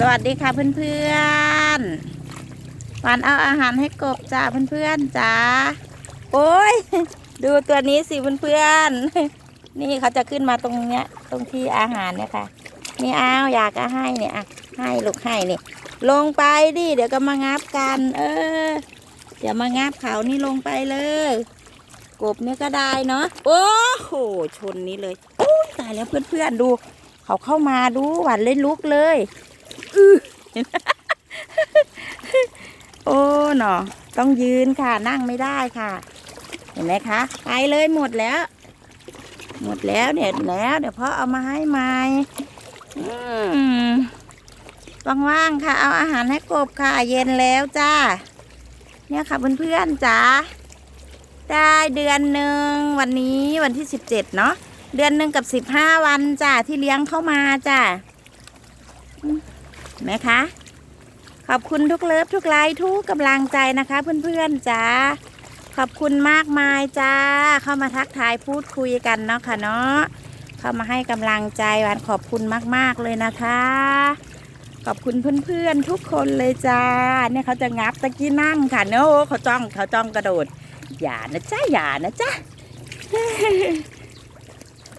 สวัสดีค่ะเพื่อนๆหวานเอาอาหารให้กบจ้าเพื่อนๆจ้าโอ้ย ดูตัวนี้สิเพื่อนๆนี่เขาจะขึ้นมาตรงเนี้ย ตรงที่อาหารเนี่ยค่ะ นี่เอาวอยากจะให้เนี่ยอะให้ลูกให้เนี่ยลงไปดิเดี๋ยวก็มางับกัน เออ เดี๋ยวมางับเขานี่ลงไปเลย กบเนี่ยก็ได้เนาะโอ้โหชนนี้เลยโอ้ตายแล้วเพื่อนๆดู เขาเข้ามาดูหวานเล่นลุกเลย อือโอ้หนอต้องยืนค่ะ นั่งไม่ได้ค่ะ เห็นไหมคะไปเลยหมดแล้ว หมดแล้วเนี่ยแล้ว เดี๋ยวพ่อเอามาให้ใหม่ว่างๆค่ะ เอาอาหารให้กบค่ะ เย็นแล้วจ้า เนี่ยค่ะเพื่อนๆจ้าได้เดือนหนึ่งวันนี้วันที่สิบเจ็ดเนาะเดือนหนึ่งกับสิบห้าวันจ้าที่เลี้ยงเข้ามาจ้า ห็นไหมคะ ขอบคุณทุกเลิฟทุกไลค์ทุกกำลังใจนะคะ เพื่อนๆจ้าขอบคุณมากมายจ้า เข้ามาทักทายพูดคุยกันเนาะค่ะเนาะเข้ามาให้กำลังใจวันขอบคุณมาก ๆเลยนะคะ ขอบคุณเพื่อนๆทุกคนเลยจ้า เนี่ยเขาจะงับตะกี้นั่งค่ะเนาะเขาจ้องเขาจ้องกระโดด อย่านะจ้าอย่านะจ้า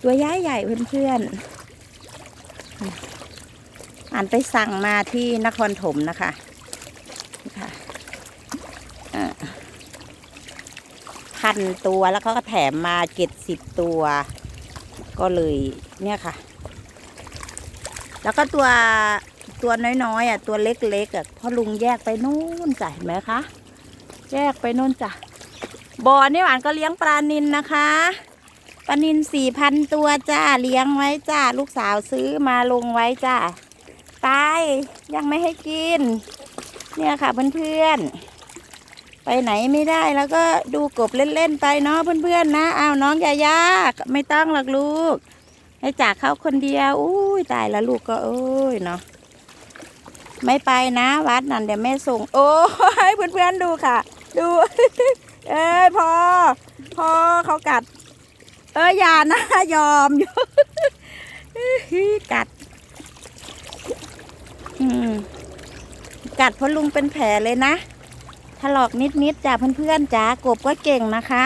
ตัวย้ายใหญ่เพื่อนๆ อ่านไปสั่งมาที่นครถมนะคะค่ะอ่อพันตัวแล้วเขาก็แถมมาเจ็ดสิบตัว ก็เลยเนี่ยค่ะ แล้วก็ตัวตัวน้อยๆอะตัวเล็กๆอะพ่อลุงแยกไปนู่นจ้ะเห็นไหมคะแยกไปนู่นจ้ะบ่อนี่หวานก็เลี้ยงปลานินนะคะปลานินสี่พันตัวจ้าเลี้ยงไว้จ้าลูกสาวซื้อมาลงไว้จ้าายยังไม่ให้กิน เนี่ยค่ะเพื่อนๆ ไปไหนไม่ได้แล้วก็ดูกบเล่นๆไปเนาะเพื่อนๆนะอ้าวน้องยายาไม่ต้องหรอกลูก ให้จากเขาคนเดียวอุ้ยตายแล้วลูกก็โอ้ยเนาะไม่ไปนะ วัดนั่นเดี๋ยวแม่ส่ง โอ้ยเพื่อนๆดูค่ะ ดู เอ้ยพอ พอเขากัด เอออย่านะยอมอยู่กัด อืม กัดพราะลุงเป็นแผลเลยนะถลอกนิดๆจ้ะเพื่อนๆจ้ากบก็เก่งนะคะ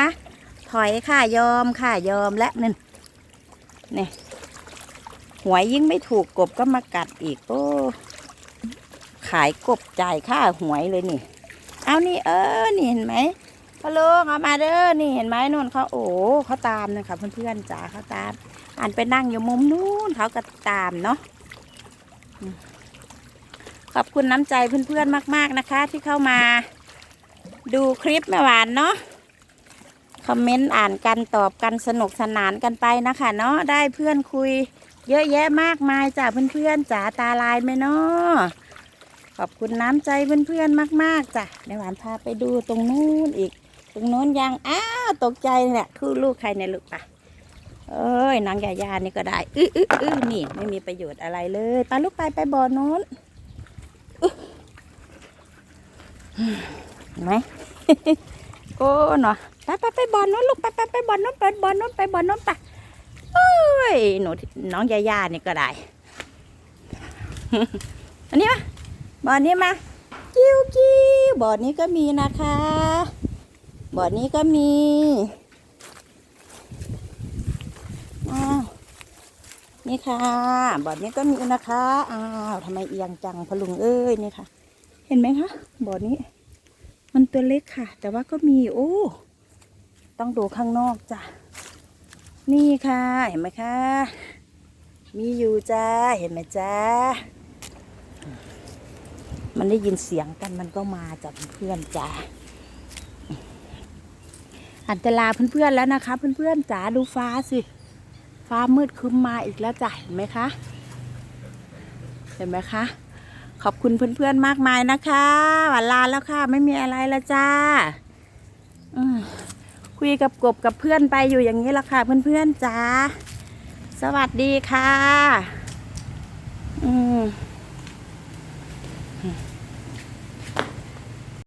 ถอยค่ะยอมค่ะยอมและนั่นนี่หวยยิ่งไม่ถูกกบก็มากัดอีกโอ้ขายกบจ่ายค่าหวยเลยนี่ เอานี่เออนี่เห็นไหมพะลุงเอามาเด้อนี่เห็นไหมนู่นเขาโอ้เขาตามนะคะเพื่อนๆจ๋าเขาตาม อ่านไปนั่งอยู่มุมนู้นเขาก็ตามเนาะ ขอบคุณน้ำใจเพื่อนๆมาก ๆนะคะ ที่เข้ามาดูคลิปแม่หวานเนาะคอมเมนต์อ่านกันตอบกันสนุกสนานกันไปนะคะเนาะได้เพื่อนคุย เยอะแยะมากมายจ้ะเพื่อนๆจ๋าตาลายไหมเนาะขอบคุณน้ำใจเพื่อนๆมากๆจ้ะในหวานพาไปดูตรงนู้นอีก ตรงโน้นยังอ้าตกใจเนี่ยคือลูกใครเนี่ยลูกปะเอ้ยนางยายานี่ก็ได้อื้ออื้ออื้อนี่ไม่มีประโยชน์อะไรเลยไปลูกไปไปบ่อโน้นอื้อ เห็นไหมโอ้เนาะไปไปไปบอโน้นลูกไปไปไปบอโน้นไปบอโน้นไปบอโน้นไปเอ้ยหนูน้องยายานี่ก็ได้ อันนี้มาบ่อนี้มากิ้วกิ้วบ่อนี้ก็มีนะคะบ่อนี้ก็มีอ้าวนี่ค่ะบ่อนี้ก็มีนะคะ อ้าวทำไมเอียงจังพะลุงเอ้ยนี่ค่ะ ห็นไหมคะบ่อนี้ มันตัวเล็กค่ะ แต่ว่าก็มีโอ้ต้องดูข้างนอกจ้ะนี่ค่ะเห็นไหมคะ มีอยู่จ้าเห็นไหมจ้ามันได้ยินเสียงกันมันก็มาจากเพื่อนจ้าอันจะลาเพื่อนๆแล้วนะคะ เพื่อนๆจ๋าดูฟ้าสิฟ้ามืดคึ้มมาอีกแล้วจ้ะเห็นไหมคะ เห็นไหมคะ ขอบคุณเพื่อนๆมากมายนะคะหวานลาแล้วค่ะ ไม่มีอะไรแล้วจ้าคุยกับกบกับเพื่อนไปอยู่อย่างนี้ละค่ะ เพื่อนๆจ้าสวัสดีค่ะ อืม